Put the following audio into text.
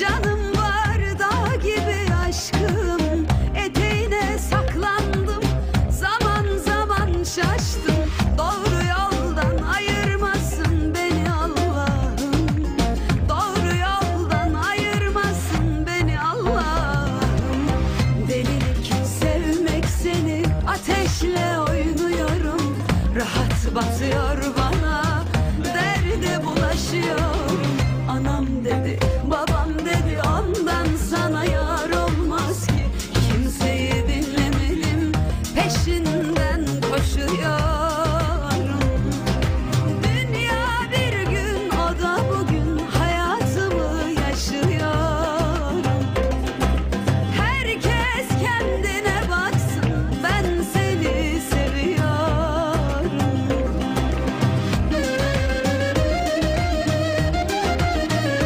Canım var dağ gibi aşkım Eteğine saklandım. Zaman zaman şaştım Doğru yoldan ayırmasın beni Allah'ım. Doğru yoldan ayırmasın beni Allah'ım. Delilik sevmek seni Ateşle oynuyorum. Rahat batıyor 石油。